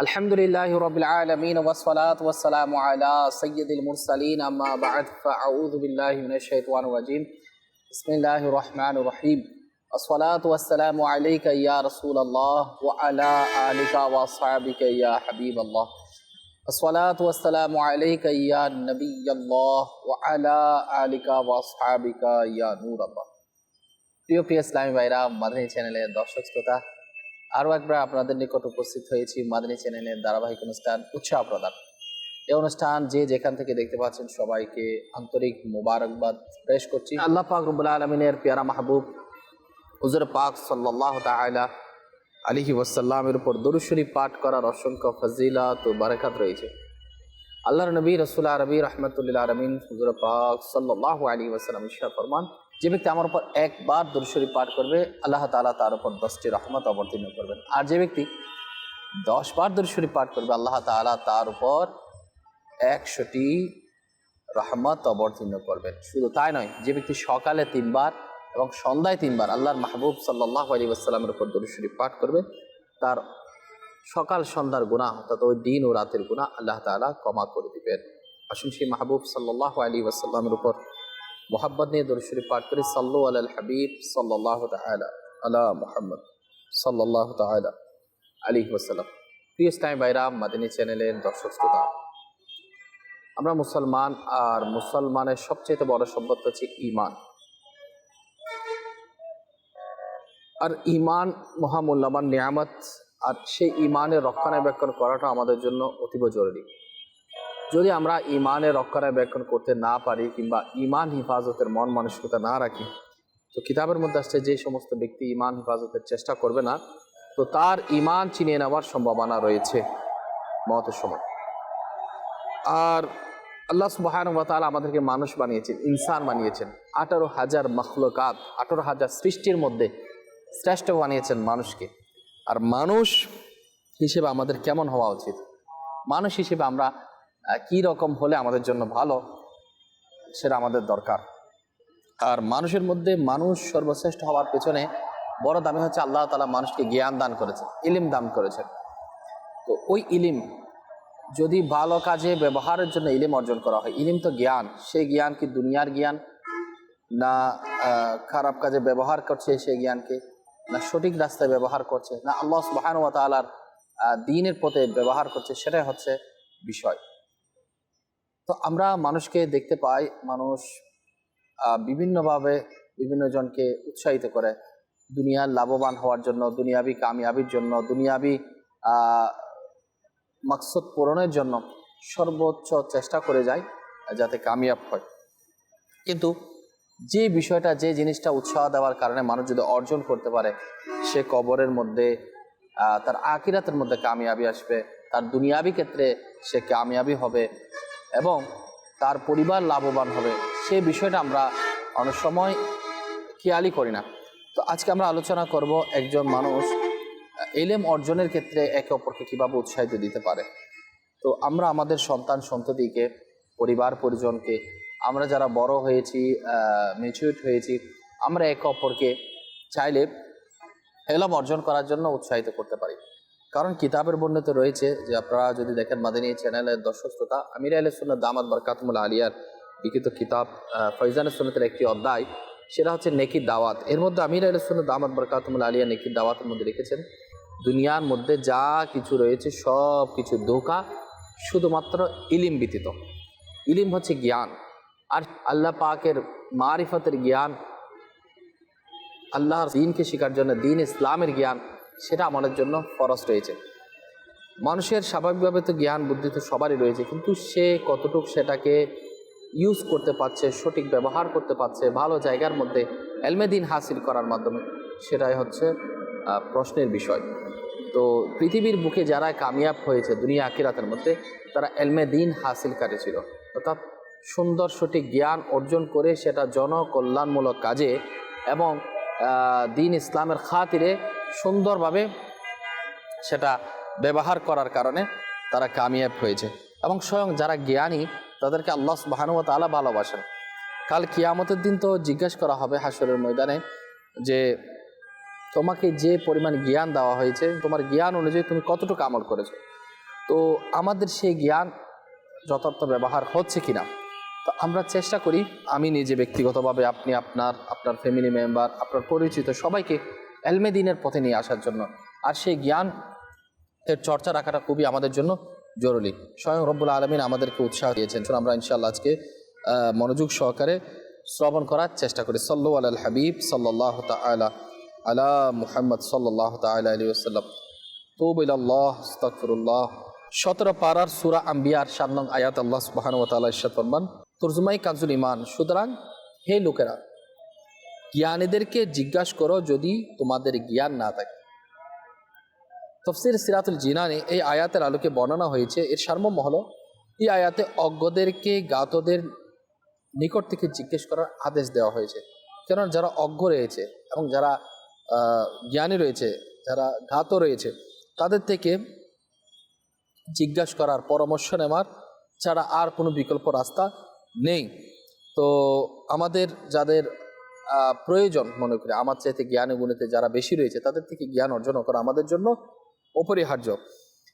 الحمد لله رب العالمين والصلاة والسلام على سيد المرسلين أما بعد فأعوذ بالله من الشيطان الرجيم بسم الله الرحمن الرحيم الصلاة والسلام عليك يا رسول الله وعلى آلك وأصحابك يا حبيب الله الصلاة والسلام عليك يا نبي الله وعلى آلك وأصحابك يا نور الله প্রিয় প্রিয় ইসলামী ভাইরা মাদানী চ্যানেলের দর্শক শ্রোতা আরও একবার আপনাদের নিকট উপস্থিত হয়েছি মাদানী চ্যানেলের ধারাবাহিক অনুষ্ঠান উৎসাহ প্রদান। এই অনুষ্ঠান যে যেখান থেকে দেখতে পাচ্ছেন সবাইকে আন্তরিক মোবারকবাদ পেশ করছি। আল্লাহ পাক রব্বুল আলমিনের পেয়ারা মাহবুব, হুজুর পাক সাল্লাহ তাআলা আলিহি ওয়াসাল্লামের উপর দরুশরী পাঠ করার অসংখ্য ফজিলাত ও বারাকাত রয়েছে। আল্লাহর নবী রসুল আরবি রহমতুল্লাহ আলমিন হুজুর পাক সাল্লাহ আলী ওয়াসাল্লাম ইশা ফরমান যে ব্যক্তি আমার উপর একবার দরুশরী পাঠ করবে, আল্লাহ তাআলা তার উপর দশটি রহমত অবতীর্ণ করবেন। আর যে ব্যক্তি দশ বার দরুশরী পাঠ করবে, আল্লাহ তাআলা তার উপর একশোটি রহমত অবতীর্ণ করবেন। শুধু তাই নয়, যে ব্যক্তি সকালে তিনবার এবং সন্ধ্যায় তিনবার আল্লাহর মাহবুব সাল্লাহ আলী আসসালামের উপর দরুশরী পাঠ করবে, তার সকাল সন্ধ্যার গুণা অর্থাৎ ওই দিন ও রাতের গুণা আল্লাহ তাআলা ক্ষমা করে দিবেন। আসুন সেই মাহবুব সাল্লাহ আলী ওয়াসাল্লামের উপর মোহাম্মদ নিয়ে দরুশরী পাঠ করি। সাল্লু আল হাবিব সাল্লাহ তালা আলা মোহাম্মদ সাল্লাহ আলী ওয়াসাল্লাম। প্রিয় ইসলামী ভাইরা, মাদিনী চ্যানেলের দর্শক শ্রোতা, আমরা মুসলমান আর মুসলমানের সবচেয়ে বড় সভ্যতা হচ্ছে ইমান আর ইমান মহামূল্যবান নিয়ামত, আর সেই ইমানের রক্ষণাবেক্ষণ করাটা আমাদের জন্য অতীব জরুরি। যদি আমরা ইমানের রক্ষণাবেক্ষণ করতে না পারি কিংবা ইমান হেফাজতের মন মানসিকতা না রাখি, তো কিতাবের মধ্যে আসছে যে সমস্ত ব্যক্তি ইমান হেফাজতের চেষ্টা করবে না, তো তার ইমান চিনিয়ে নেওয়ার সম্ভাবনা রয়েছে মতের সময় আর আল্লাহ সুবাহান তাআলা আমাদেরকে মানুষ বানিয়েছেন, ইনসান বানিয়েছেন, আঠারো হাজার মখলকাত, আঠারো হাজার সৃষ্টির মধ্যে শ্রেষ্ঠ বানিয়েছেন মানুষকে। আর মানুষ হিসেবে আমাদের কেমন হওয়া উচিত? মানুষ হিসেবে আমরা কি রকম হলে আমাদের জন্য ভালো সেটা আমাদের দরকার। আর মানুষের মধ্যে মানুষ সর্বশ্রেষ্ঠ হওয়ার পেছনে বড় দামি হচ্ছে আল্লাহ তালা মানুষকে জ্ঞান দান করেছে ইলিম দান করেছেন। তো ওই ইলিম যদি ভালো কাজে ব্যবহারের জন্য ইলিম অর্জন করা হয়, ইলিম তো জ্ঞান, সেই জ্ঞান কি দুনিয়ার জ্ঞান? না খারাপ কাজে ব্যবহার করছে সেই জ্ঞানকে? না, সঠিক রাস্তায় ব্যবহার করছে? না, আল্লাহ সুবাহান ওয়া তাআলার দিনের পথে ব্যবহার করছে? সেটাই হচ্ছে বিষয়। তো আমরা মানুষকে দেখতে পাই, মানুষ বিভিন্নভাবে বিভিন্ন জনকে উৎসাহিত করে। দুনিয়ার লাভবান হওয়ার জন্য, দুনিয়াবি কামিয়াবির জন্য, দুনিয়াবি মাকসুদ পূরণের জন্য সর্বোচ্চ চেষ্টা করে যায়, যাতে কামিয়াব হয়। কিন্তু যে বিষয়টা, যে জিনিসটা উৎসাহ দেওয়ার কারণে মানুষ যদি অর্জন করতে পারে, সে কবরের মধ্যে তার আকিরাতের মধ্যে কামিয়াবি আসবে, তার দুনিয়াবি ক্ষেত্রে সে কামিয়াবি হবে। এবং তার পরিবার লাভবান হবে। সে বিষয়টা আমরা অনেক সময় খেয়ালই করি না। তো আজকে আমরা আলোচনা করব একজন মানুষ, এলেম অর্জনের ক্ষেত্রে একে অপরকে কীভাবে উৎসাহিত দিতে পারে। তো আমরা আমাদের সন্তান সন্ততিকে, পরিবার পরিজনকে, আমরা যারা বড় হয়েছি মেচুইট হয়েছি, আমরা একে অপরকে চাইলে এলম অর্জন করার জন্য উৎসাহিত করতে পারি। কারণ কিতাবের বর্ণিত রয়েছে যে আপনারা যদি দেখেন মাদিনী চ্যানেলের দর্শক শ্রোতা আমির আল সুন্নত দামাদ বরকাতমুল আলিয়ার লিখিত কিতাব ফৈজানের সুন্নতের একটি অধ্যায়, সেটা হচ্ছে নেকি দাওয়াত। এর মধ্যে আমির আল সুন্নত দামাদ বরকাতমুল আলিয়া নেকি দাওয়াতের মধ্যে লিখেছেন, দুনিয়ার মধ্যে যা কিছু রয়েছে সব কিছু ধোকা, শুধুমাত্র ইলিম ব্যতীত। ইলিম হচ্ছে জ্ঞান। আর আল্লাহ পাকের মারিফতের জ্ঞান, আল্লাহর দিনকে শেখার জন্য দিন ইসলামের জ্ঞান সেটা আমাদের জন্য ফরজ রয়েছে। মানুষের স্বাভাবিকভাবে তো জ্ঞান, বুদ্ধি তো সবারই রয়েছে, কিন্তু সে কতটুকু সেটাকে ইউজ করতে পারছে, সঠিক ব্যবহার করতে পারছে, ভালো জায়গার মধ্যে এলমেদিন হাসিল করার মাধ্যমে, সেটাই হচ্ছে প্রশ্নের বিষয়। তো পৃথিবীর বুকে যারা কামিয়াব হয়েছে, দুনিয়া আকিরাতের মধ্যে, তারা এলমে দিন হাসিলকারী ছিল অর্থাৎ সুন্দর সঠিক জ্ঞান অর্জন করে সেটা জনকল্যাণমূলক কাজে এবং দিন ইসলামের খাতিরে সুন্দরভাবে সেটা ব্যবহার করার কারণে তারা কামিয়াব হয়েছে এবং স্বয়ং যারা জ্ঞানী, তাদেরকে আল্লাহ সুবাহানুয়া তালা ভালোবাসেন। কাল কিয়ামতের দিন তো জিজ্ঞেস করা হবে হাসরের ময়দানে যে, তোমাকে যে পরিমাণ জ্ঞান দেওয়া হয়েছে, তোমার জ্ঞান অনুযায়ী তুমি কতটুকু আমল করেছ? তো আমাদের সেই জ্ঞান যথার্থ ব্যবহার হচ্ছে কিনা? তো আমরা চেষ্টা করি, আমি নিজে ব্যক্তিগতভাবে, আপনি আপনার আপনার ফ্যামিলি মেম্বার আপনার পরিচিত সবাইকে এলমে দিনের পথে নিয়ে আসার জন্য। আর সেই জ্ঞান, এর চর্চা রাখাটা খুবই আমাদের জন্য জরুরি। স্বয়ং রব্বুল আলমিন আমাদেরকে উৎসাহ দিয়েছেন। আমরা ইনশাআল্লাহ আজকে মনোযোগ সহকারে শ্রবণ করার চেষ্টা করি। সল্লু আল হাবিব সাল্লাহ তালা আলা মুহাম্মদ সাল্লাহ তালা আলী আসাল্লাম তুবিল্লাহ আস্তাগফিরুল্লাহ সতেরো পাড়ার সুরা আম্বিয়ার সাত নং আয়াত আল্লাহ সুবাহান তালা ইশাদ ফরমান, তর্জুমাই কাজুল ইমান সুতরাং হে লোকেরা জ্ঞানীদেরকে জিজ্ঞাসা করো যদি তোমাদের জ্ঞান না থাকে। তফসির সিরাতুল জিনানে এই আয়াতের আলোকে বর্ণনা হয়েছে, এর সারমর্ম হল, এই আয়াতে অজ্ঞদেরকে গাতদের নিকট থেকে জিজ্ঞেস করার আদেশ দেওয়া হয়েছে। কেননা যারা অজ্ঞ রয়েছে এবং যারা জ্ঞানী রয়েছে, যারা ঘাত রয়েছে, তাদের থেকে জিজ্ঞাসা করার পরামর্শ নেওয়ার ছাড়া আর কোনো বিকল্প রাস্তা নেই। তো আমাদের যাদের প্রয়োজন মনে করি। আমার চাইতে জ্ঞানে গুণেতে যারা বেশি রয়েছে, তাদের থেকে জ্ঞান অর্জন করা আমাদের জন্য অপরিহার্য।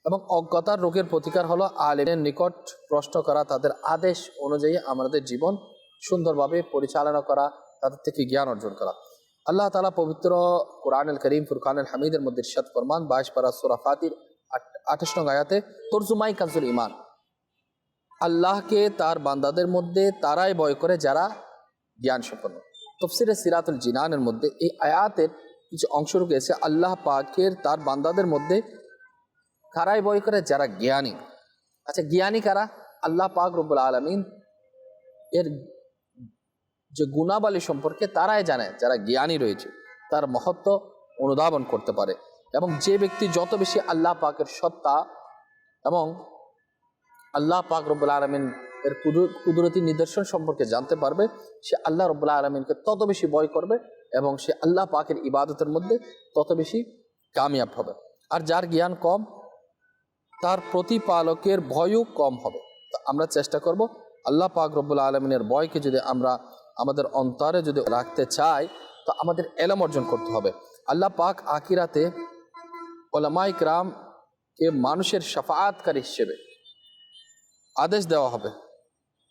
এবং অজ্ঞতার রোগের প্রতিকার হলো আলেমের নিকট প্রশ্ন করা, তাদের আদেশ অনুযায়ী আমাদের জীবন সুন্দরভাবে পরিচালনা করা, তাদের থেকে জ্ঞান অর্জন করা। আল্লাহ তালা পবিত্র কোরআনুল করিম, ফুরকানুল হামিদের মধ্যে ইরশাদ ফরমান, বাইশ পারা সুরা ফাতির আঠাশ নং আয়াতে, তর্জুমাই কাজুল ইমান আল্লাহকে তার বান্দাদের মধ্যে তারাই বয় করে যারা জ্ঞান সম্পন্ন তফসিরে সিরাতুল জিনানের মধ্যে এই আয়াতের কিছু অংশ রয়েছে। আল্লাহ পাকের তার বান্দাদের মধ্যে কারাই বয় করে যারা জ্ঞানী। আচ্ছা জ্ঞানী কারা? আল্লাহ পাক রব্বুল আলমিন এর যে গুণাবলী সম্পর্কে তারাই জানে, যারা জ্ঞানী রয়েছে, তার মহত্ব অনুধাবন করতে পারে। এবং যে ব্যক্তি যত বেশি আল্লাহ পাকের সত্তা এবং আল্লাহ পাক রব্বুল আলমিন এর কুদু- কুদরতি নিদর্শন সম্পর্কে জানতে পারবে। সে আল্লাহ রব্বুল্লাহ আলমিনকে তত বেশি ভয় করবে এবং সে আল্লাহ পাকের ইবাদতের মধ্যে তত বেশি কামিয়াব হবে। আর যার জ্ঞান কম, তার প্রতিপালকের ভয়ও কম হবে। আমরা চেষ্টা করব আল্লাহ পাক রব্বুল আলমিনের ভয়কে যদি আমরা আমাদের অন্তরে যদি রাখতে চাই, তো আমাদের এলম অর্জন করতে হবে। আল্লাহ পাক আকিরাতে ওলামাইক রামকে মানুষের সাফায়াতকারী হিসেবে আদেশ দেওয়া হবে।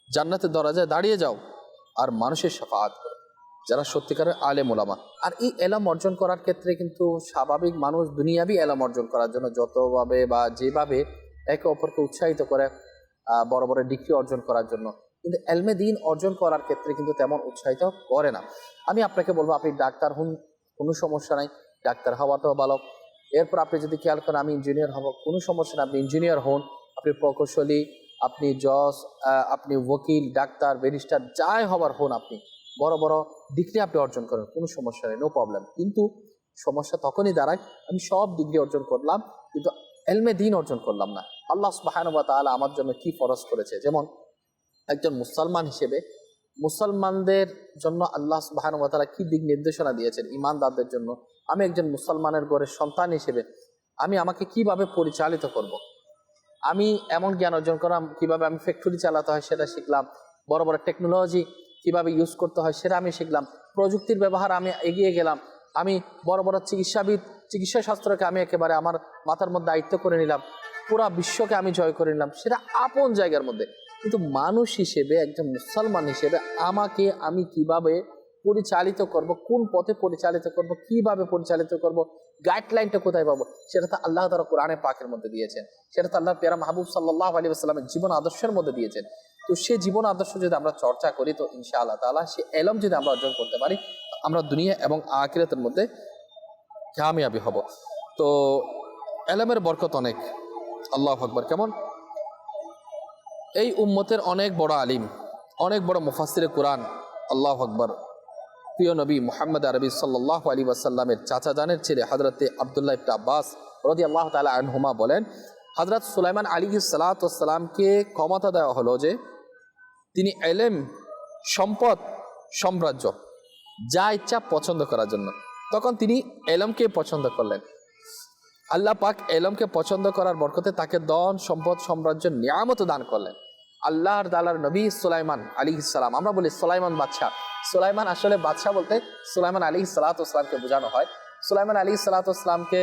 জান্নাতের দরজায় দাঁড়িয়ে যাও আর মানুষের সাফায়াত করো, যারা সত্যিকারের আলেম ওলামা। আর এই এলাম অর্জন করার ক্ষেত্রে কিন্তু স্বাভাবিক মানুষ দুনিয়াবি এলাম অর্জন করার জন্য যতভাবে বা যেভাবে একে অপরকে উৎসাহিত করে বড় বড় ডিগ্রি অর্জন করার জন্য। কিন্তু এলমে দিন অর্জন করার ক্ষেত্রে কিন্তু তেমন উৎসাহিত করে না। আমি আপনাকে বলব, আপনি ডাক্তার হন, কোনো সমস্যা নাই। ডাক্তার হওয়া হওয়াটাও ভালো। এরপর আপনি যদি খেয়াল করেন, আমি ইঞ্জিনিয়ার হব, কোনো সমস্যা না আপনি ইঞ্জিনিয়ার হন, আপনি প্রকৌশলী আপনি জজ আপনি ওকিল, ডাক্তার, ব্যারিস্টার, যাই হবার হন আপনি, বড় বড় ডিগ্রি আপনি অর্জন করেন, কোনো সমস্যা নেই নো প্রবলেম কিন্তু সমস্যা তখনই দাঁড়ায়, আমি সব ডিগ্রি অর্জন করলাম, কিন্তু এলমে দিন অর্জন করলাম না। আল্লাহ সুবাহানুবা তাআলা আমার জন্য কি ফরজ করেছে? যেমন একজন মুসলমান হিসেবে, মুসলমানদের জন্য আল্লাহ সুবাহানুবা তাআলা কি দিক নির্দেশনা দিয়েছেন ইমানদারদের জন্য? আমি একজন মুসলমানের ঘরের সন্তান হিসেবে, আমি আমাকে কীভাবে পরিচালিত করব। আমি এমন জ্ঞান অর্জন করলাম কীভাবে আমি ফ্যাক্টরি চালাতে হয় সেটা শিখলাম, বড় বড় টেকনোলজি কীভাবে ইউজ করতে হয় সেটা আমি শিখলাম, প্রযুক্তির ব্যবহার আমি এগিয়ে গেলাম, আমি বড় বড় চিকিৎসাবিদ, চিকিৎসা শাস্ত্রকে আমি একেবারে আমার মাথার মধ্যে দায়িত্ব করে নিলাম, পুরা বিশ্বকে আমি জয় করে নিলাম, সেটা আপন জায়গার মধ্যে। কিন্তু মানুষ হিসেবে, একজন মুসলমান হিসেবে আমাকে আমি কীভাবে পরিচালিত করব, কোন পথে পরিচালিত করব, কীভাবে পরিচালিত করব গাইডলাইনটা কোথায় পাবো? সেটা তো আল্লাহ তারা কোরআনে পাকের মধ্যে দিয়েছেন। সেটা তো আল্লাহ পেরা মাহবুব সাল্লাহ আলী আসসালামের জীবন আদর্শের মধ্যে দিয়েছেন। তো সে জীবন আদর্শ যদি আমরা চর্চা করি, তো ইনশা আল্লাহ তালা সে এলম যদি আমরা অর্জন করতে পারি, আমরা দুনিয়া এবং আকিরাতের মধ্যে কামিয়াবি হব। তো এলমের বরকত অনেক। আল্লাহ আকবর। কেমন? এই উম্মতের অনেক বড় আলিম, অনেক বড় মুফাসিরে কোরআন। আল্লাহ আকবর। প্রিয় নবী মোহাম্মদ আরবি সাল্লাহ আলী ওয়াসাল্লামের চাচা জানের ছেলে হজরতে আবদুল্লাহ ইবটা আব্বাস রদি আল্লাহ তালা আনহুমা বলেন হজরত সুলাইমান আলী সালাতামকে ক্ষমতা দেওয়া হলো যে তিনি এলেম, সম্পদ, সাম্রাজ্য যা ইচ্ছা পছন্দ করার জন্য। তখন তিনি এলমকে পছন্দ করলেন। আল্লাহ পাক এলমকে পছন্দ করার বরকতে তাকে দন সম্পদ, সাম্রাজ্য নিয়ামত দান করলেন। আল্লাহর দালার নবী সুলাইমান আলী ইসালাম আমরা বলি সুলাইমান বাদশাহ। সুলাইমান আসলে বাদশাহ বলতে সুলাইমান আলী সালাতামকে বোঝানো হয়। সুলাইমান আলী সালাতামকে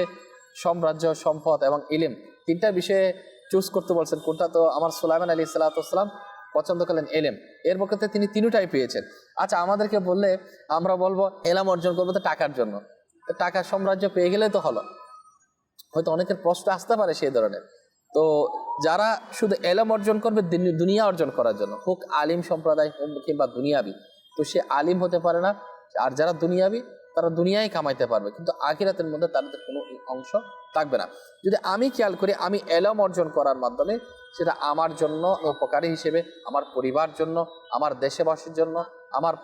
সাম্রাজ্য, সম্পদ এবং ইলিম তিনটা বিষয়ে চুজ করতে বলছেন। কোনটা? তো আমার সুলাইমান আলী সাল্লাতাম পছন্দ করলেন এলেম এর পক্ষে তিনি তিনটাই পেয়েছেন। আচ্ছা আমাদেরকে বললে আমরা বলব এলাম অর্জন করব তো টাকার জন্য। তো টাকার সাম্রাজ্য পেয়ে গেলে তো হলো। হয়তো অনেকের প্রশ্ন আসতে পারে সেই ধরনের। তো যারা শুধু এলম অর্জন করবে দুনিয়া অর্জন করার জন্য, হোক আলিম সম্প্রদায় হোক কিংবা দুনিয়াবি, তো সে আলিম হতে পারে না, আর যারা দুনিয়াবি, তারা দুনিয়ায় কামাইতে পারবে, কিন্তু আখিরাতের মধ্যে তাদের কোনো অংশ থাকবে না। যদি আমি খেয়াল করি, আমি এলম অর্জন করার মাধ্যমে, সেটা আমার জন্য উপকারী হিসেবে, আমার পরিবার জন্য, আমার দেশবাসীর জন্য, আমার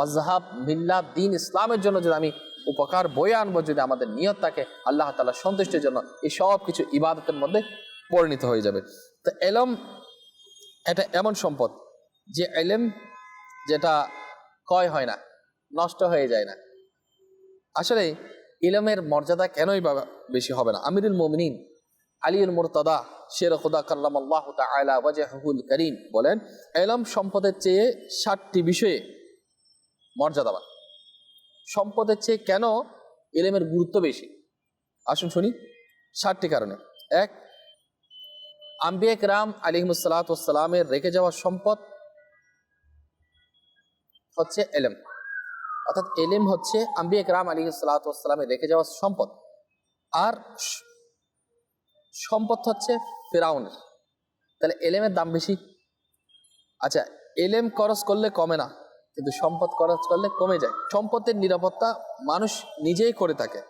মজহাব মিল্লা দিন ইসলামের জন্য যদি আমি উপকার বয়ে আনব যদি আমাদের নিয়ত থাকে, আল্লাহ তালা সন্তুষ্টির জন্য এই সব কিছু ইবাদতের মধ্যে পরিণত হয়ে যাবে। তো এলম এটা এমন সম্পদ যে এলেম যেটা ক্ষয় হয় না, নষ্ট হয়ে যায় না। আসলে ইলমের মর্যাদা কেনই বা বেশি হবে না? আমিরুল মোমিনিন আলিউল মুরতদা, শের খুদা কাল্লাম আল্লাহ তালা ওয়াজাহুল করিম বলেন, এলম সম্পদের চেয়ে ষাটটি বিষয়ে মর্যাদাবান। সম্পদের চেয়ে কেন এলেমের গুরুত্ব বেশি? আসুন শুনি। ষাটটি কারণে। এক, আম্বিয়া রাম আলিমসালাতামের রেখে যাওয়া সম্পদ হচ্ছে এলেম। অর্থাৎ এলেম হচ্ছে আম্বিয়া রাম আলী সালাতামের রেখে যাওয়া সম্পদ। আর সম্পদ হচ্ছে ফেরাউনের। তাহলে এলেমের দাম বেশি? আচ্ছা এলেম খরচ করলে কমে না। কিন্তু সম্পদ খরচ করলে কমে যায়। সম্পদের নিরাপত্তা মানুষ নিজেই করে থাকে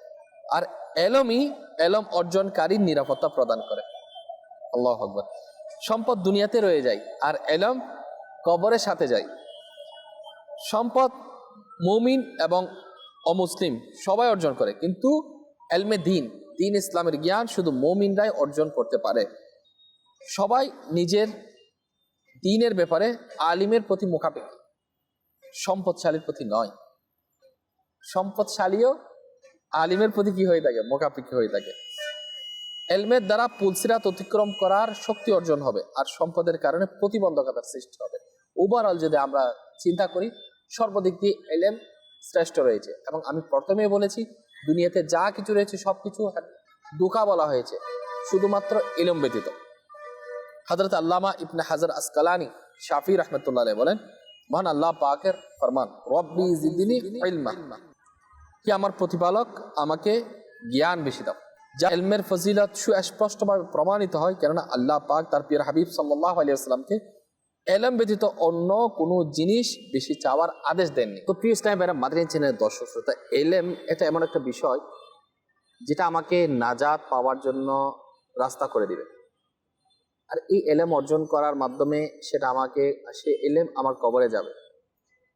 আর এলমই এলম অর্জনকারীর নিরাপত্তা প্রদান করে। আল্লাহ আকবর। সম্পদ দুনিয়াতে রয়ে যায় আর এলম কবরের সাথে যায়। সম্পদ মুমিন এবং অমুসলিম সবাই অর্জন করে, কিন্তু এলমে দিন দিন ইসলামের জ্ঞান শুধু মমিনরাই অর্জন করতে পারে। সবাই নিজের দিনের ব্যাপারে আলিমের প্রতি মোকাবেকি সম্পদশালীর প্রতি নয়। সম্পদশালীও আলিমের প্রতি কি হয়ে থাকে? মোকাপেক্ষি হয়ে থাকে। এলমের দ্বারা পুলসিরাত অতিক্রম করার শক্তি অর্জন হবে আর সম্পদের কারণে প্রতিবন্ধকতার সৃষ্টি হবে। ওভারঅল যদি আমরা চিন্তা করি, সর্বদিক দিয়ে এলএম শ্রেষ্ঠ রয়েছে এবং আমি প্রথমেই বলেছি, দুনিয়াতে যা কিছু রয়েছে সব কিছু দুকা বলা হয়েছে, শুধুমাত্র এলম ব্যতীত। হজরত আল্লামা ইবনে হাজার আসকালানি শাফি রহমতুল্লাহ বলেন মহান আল্লাহ পাকের ফরমান। কি আমার প্রতিপালক, আমাকে জ্ঞান বেশি দাও। যা এলমের ফজিলত সুস্পষ্টভাবে প্রমাণিত হয়, কেননা আল্লাহ পাক তার পিয়ার হাবিব সাল্লাহ আলিয়াকে এলম ব্যতীত অন্য কোনো জিনিস বেশি চাওয়ার আদেশ দেননি। তো প্রিয় ইসলাম এরা মাদ্রিন চেনের দর্শক শ্রোতা, এলএম এটা এমন একটা বিষয় যেটা আমাকে নাজাদ পাওয়ার জন্য রাস্তা করে দিবে। আর এই এলেম অর্জন করার মাধ্যমে সেটা আমাকে, সে এলেম আমার কবরে যাবে।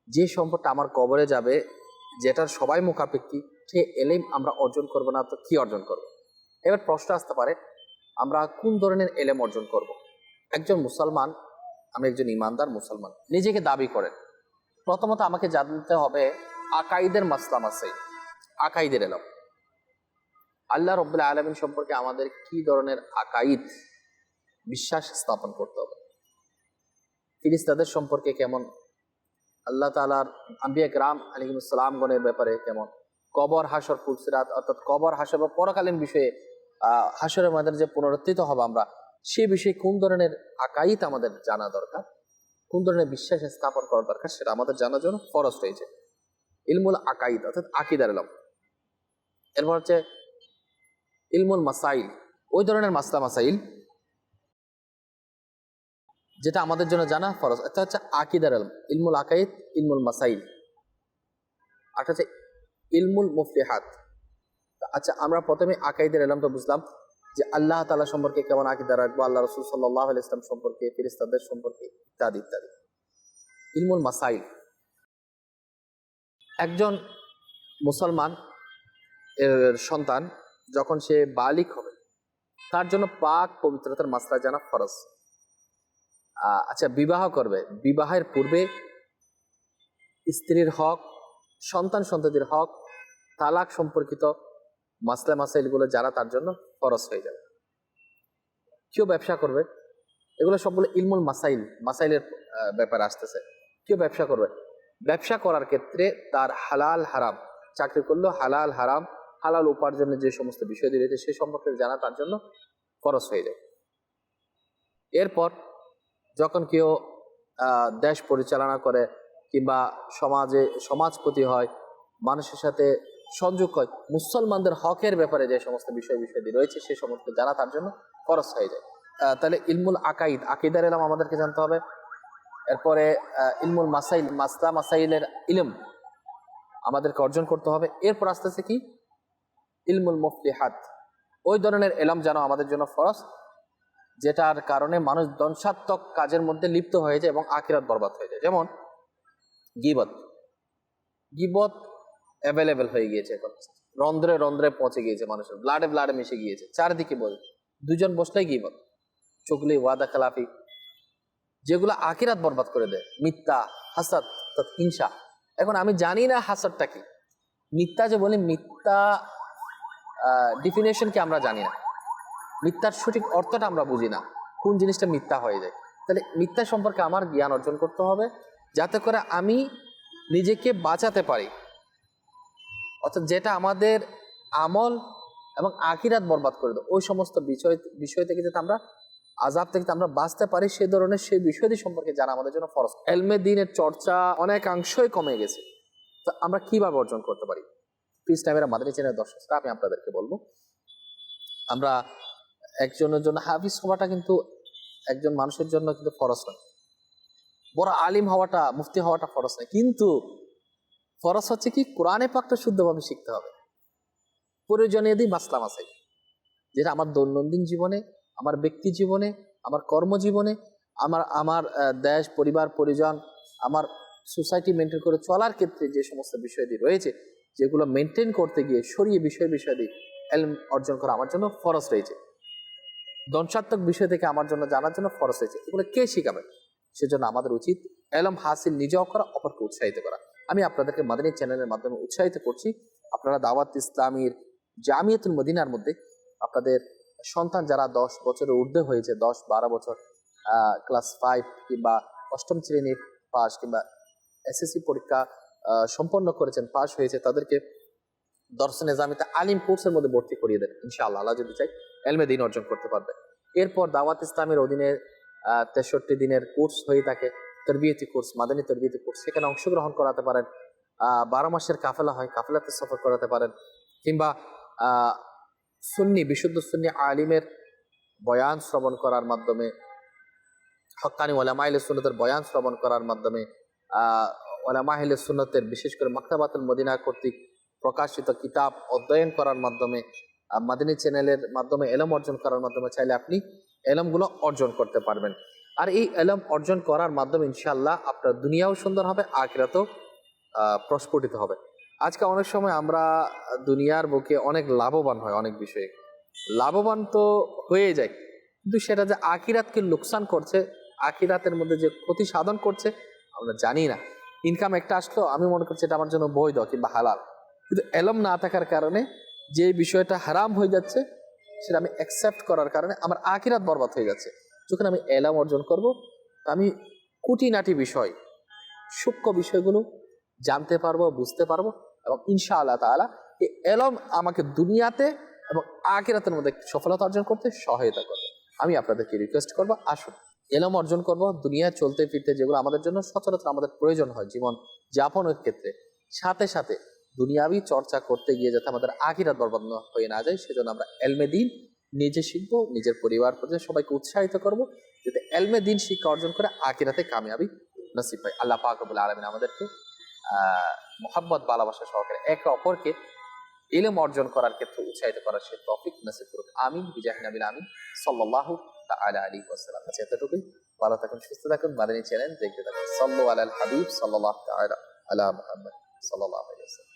যে সম্পদটা আমার কবরে যাবে, যেটার সবাই মোকাপেক্ষি সে এলেম আমরা অর্জন করব না, তো কি অর্জন করব? এবার প্রশ্ন আসতে পারে, আমরা কোন ধরনের এলেম অর্জন করব? একজন মুসলমান, আমি একজন ইমানদার মুসলমান, নিজেকে দাবি করেন, প্রথমত আমাকে জানতে হবে আকাইদের মাসলাম আছে, আকাইদের এলাম। আল্লাহ রব্বুল্লাহ আলমিন সম্পর্কে আমাদের কি ধরনের আকাইদ? বিশ্বাস স্থাপন করতে হবে। ফিরিস্তাদের সম্পর্কে কেমন? আল্লাহ তালার আম্বিয়া গ্রাম আলিমুসালামগণের ব্যাপারে কেমন? কবর হাসর ফুলসিরাত অর্থাৎ কবর হাসর বা পরকালীন বিষয়ে হাসরের ময়দানে যে পুনরুত্থিত হব আমরা, সে বিষয়ে কোন ধরনের আকাইত আমাদের জানা দরকার? কোন ধরনের বিশ্বাস স্থাপন করা দরকার সেটা আমাদের জানার জন্য ফরজ রয়েছে। ইলমুল আকাইদ, অর্থাৎ আকিদার এলম এরপর হচ্ছে ইলমুল মাসাইল। ওই ধরনের মাসলা মাসাইল যেটা আমাদের জন্য জানা ফরজ। এটা হচ্ছে আকিদার এলম ইলমুল আকাইদ, ইলমুল মাসাইল। আর হচ্ছে ইলমুল মুফলিহাত আচ্ছা আমরা প্রথমে আকাইদের এলামটা বুঝলাম যে আল্লাহ তালা সম্পর্কে কেমন আকিদা রাখব, আল্লাহ রসুল সাল্লাহ ইসলাম সম্পর্কে ফিরিস্তাদের সম্পর্কে ইত্যাদি ইত্যাদি। ইলমুল মাসাইল। একজন মুসলমান এর সন্তান যখন সে বালিক হবে, তার জন্য পাক পবিত্রতার মাসলা জানা ফরজ। আচ্ছা বিবাহ করবে। বিবাহের পূর্বে স্ত্রীর হক, সন্তান সন্ততির হক, তালাক সম্পর্কিত মাসলা মাসাইলগুলো যারা তার জন্য খরচ হয়ে যাবে। কেউ ব্যবসা করবে। এগুলো সবগুলো ইলমুল মাসাইল, মাসাইলের ব্যাপারে আসতেছে। কেউ ব্যবসা করবে। ব্যবসা করার ক্ষেত্রে তার হালাল হারাম, চাকরি করলেও হালাল হারাম, হালাল উপার্জনের যে সমস্ত বিষয় রয়েছে, সে সম্পর্কে জানা তার জন্য খরচ হয়ে যায়। এরপর যখন কেউ দেশ পরিচালনা করে কিংবা সমাজে, সমাজপতি হয়, মানুষের সাথে সংযোগ হয়, মুসলমানদের হকের ব্যাপারে যে সমস্ত বিষয় বিষয়াদি রয়েছে, সে সমস্ত জানা তার জন্য খরচ হয়ে যায়। তাহলে ইলমুল আকাইদ, আকিদার এলাম আমাদেরকে জানতে হবে। এরপরে ইলমুল মাসাইল, মাসলা মাসাইলের ইলম আমাদেরকে অর্জন করতে হবে। এরপর আস্তে আস্তে কি? ইলমুল মুফলিহাত। ওই ধরনের এলাম যেন আমাদের জন্য ফরজ যেটার কারণে মানুষ দংশাত্মক কাজের মধ্যে লিপ্ত হয়ে যায় এবং আখিরাত বরবাদ হয়ে যায়। যেমন গিবত। গিবত অ্যাভেলেবেল হয়ে গিয়েছে এখন। রন্ধ্রে রন্ধ্রে পৌঁছে গিয়েছে মানুষের। ব্লাডে ব্লাডে মিশে গিয়েছে। চারিদিকে বল দুজন বসলেই গিবত। চুগলি ওয়াদা, খালাফি। যেগুলো আখিরাত বরবাদ করে দেয়। মিথ্যা, হাসাদ হিংসা। এখন আমি জানি না হাসাদটা কি। মিথ্যা যে বলি, মিথ্যা ডিফিনেশন কি আমরা জানি না। মিথ্যার সঠিক অর্থটা আমরা বুঝি না। কোন জিনিসটা মিথ্যা হয়ে যায়। তাহলে মিথ্যা সম্পর্কে আমার জ্ঞান অর্জন করতে হবে, যাতে করে আমি নিজেকে বাঁচাতে পারি। অর্থাৎ যেটা আমাদের আমল এবং আখিরাত বরবাদ করে দেয়। ওই সমস্ত বিষয় বিষয় থেকে যাতে আমরা আজাব থেকে আমরা বাঁচতে পারি, সে ধরনের সেই বিষয়টি সম্পর্কে জানা আমাদের জন্য ফরজ। এলমে দিনের চর্চা অনেকাংশই কমে গেছে। তো আমরা কীভাবে অর্জন করতে পারি? পিস টাইমের মাদারি চ্যানেল দর্শকরা আমি আপনাদেরকে বলব, আমরা একজনের জন্য হাফিজ হওয়াটা কিন্তু একজন মানুষের জন্য কিন্তু ফরজ নয়। বড় আলিম হওয়াটা, মুফতি হওয়াটা ফরজ নয়। কিন্তু ফরজ হচ্ছে কি? কোরআনে পাকটা শুদ্ধভাবে শিখতে হবে। প্রয়োজনে দিই মাসলা আছে। যেটা আমার দৈনন্দিন জীবনে, আমার ব্যক্তি জীবনে, আমার কর্মজীবনে, আমার আমার দেশ, পরিবার, পরিজন, আমার সোসাইটি মেনটেন করে চলার ক্ষেত্রে যে সমস্ত বিষয়টি রয়েছে, যেগুলো মেনটেন করতে গিয়ে সরিয়ে বিষয় বিষয়াদি এলম অর্জন করা আমার জন্য ফরজ রয়েছে। দংশাত্মক বিষয় থেকে আমার জন্য জানার জন্য ফরজ হয়েছে। এগুলো কে শিখাবে? সেজন্য আমাদের উচিত এলম হাসিল নিজেও করা, অপরকে উৎসাহিত করা। আমি আপনাদেরকে মাদানী চ্যানেলের মাধ্যমে উৎসাহিত করছি। আপনারা দাওয়াত ইসলামীর জামিয়াতুল মদিনার মধ্যে আপনাদের সন্তান যারা দশ বছরের ঊর্ধ্বে হয়েছে, দশ বারো বছর ক্লাস ফাইভ কিংবা অষ্টম শ্রেণির পাস কিংবা এসএসসি পরীক্ষা সম্পন্ন করেছেন পাস হয়েছে, তাদেরকে দর্শনে জামিতে আলিম কোর্সের মধ্যে ভর্তি করিয়ে দেন, ইনশাআল্লাহ। আল্লাহ যদি চাই এলমে দিন অর্জন করতে পারবে। এরপর দাওয়াত ইসলামের অধীনে তেষট্টি দিনের কোর্স হয়ে থাকে, তরবিয়তি কোর্স, মাদানী তরবিয়তি কোর্স। সেখানে অংশগ্রহণ করাতে পারেন বারো মাসের কাফেলা হয়, কাফেলাতে সফর করাতে পারেন, কিংবা সুন্নি, বিশুদ্ধ সুন্নি আলিমের বয়ান শ্রবণ করার মাধ্যমে হক্কানি ওলামাইলে সুন্নতের বয়ান শ্রবণ করার মাধ্যমে ওলামাহিলে সুন্নতের বিশেষ করে মাক্তাবাতুল মদিনা কর্তৃক প্রকাশিত কিতাব অধ্যয়ন করার মাধ্যমে মাদিনী চ্যানেলের মাধ্যমে, এলম অর্জন করার মাধ্যমে চাইলে আপনি এলমগুলো অর্জন করতে পারবেন। আর এই এলম অর্জন করার মাধ্যমে ইনশাল্লাহ আপনার দুনিয়াও সুন্দর হবে, আখিরাতেও প্রস্ফুটিত হবে। আজকে অনেক সময় আমরা দুনিয়ার বুকে অনেক লাভবান হয় অনেক বিষয়ে। লাভবান তো হয়ে যায়, কিন্তু সেটা যে আখিরাতকে লোকসান করছে, আখিরাতের মধ্যে যে ক্ষতি সাধন করছে, আমরা জানি না। ইনকাম একটা আসলো, আমি মনে করছি এটা আমার জন্য বৈধ কিংবা হালাল। কিন্তু এলম না থাকার কারণে যে বিষয়টা হারাম হয়ে যাচ্ছে, সেটা আমি অ্যাকসেপ্ট করার কারণে আমার আখিরাত বরবাদ হয়ে যাচ্ছে যখন আমি এলাম অর্জন করব আমি খুঁটিনাটি বিষয়, সূক্ষ্ম বিষয়গুলো জানতে পারব, বুঝতে পারব এবং ইনশা আল্লাহ তালা এই এলম আমাকে দুনিয়াতে এবং আখিরাতের মধ্যে সফলতা অর্জন করতে সহায়তা করবে। আমি আপনাদেরকে রিকোয়েস্ট করব, আসুন। এলম অর্জন করব দুনিয়া চলতে ফিরতে যেগুলো আমাদের জন্য সচরাচর আমাদের প্রয়োজন হয়, জীবন যাপনের ক্ষেত্রে। সাথে সাথে দুনিয়াবি চর্চা করতে গিয়ে যাতে আমাদের আখিরাত বরবাদ হয়ে না যায়, সেজন্য আমরা এলমে দিন নিজে শিখব, নিজের পরিবার পরিজন সবাইকে উৎসাহিত করব, যাতে এলমে দিন শিক্ষা অর্জন করে আখিরাতে কামিয়াবি নসিব পাই আল্লাহ পাক রব্বুল আলমিন আমাদেরকে, আহ মোহাম্মত ভালোবাসা সহকারে একে অপরকে ইলম অর্জন করার ক্ষেত্রে উৎসাহিত করার সে তফিক নসিব করুক। আমিন বিজাহ নবীন আমিন। সাল্লাল্লাহু তাআলা আলাইহি ওয়াসাল্লাম। আচ্ছা এতটুকুই। ভালো থাকুন, সুস্থ থাকুন। মাদানী চ্যানেল দেখতে থাকুন। সাল্লু আলাল হাবিব সাল্লাল্লাহু তাআলা আলা মুহাম্মদ আলাইহি ওয়াসাল্লাম।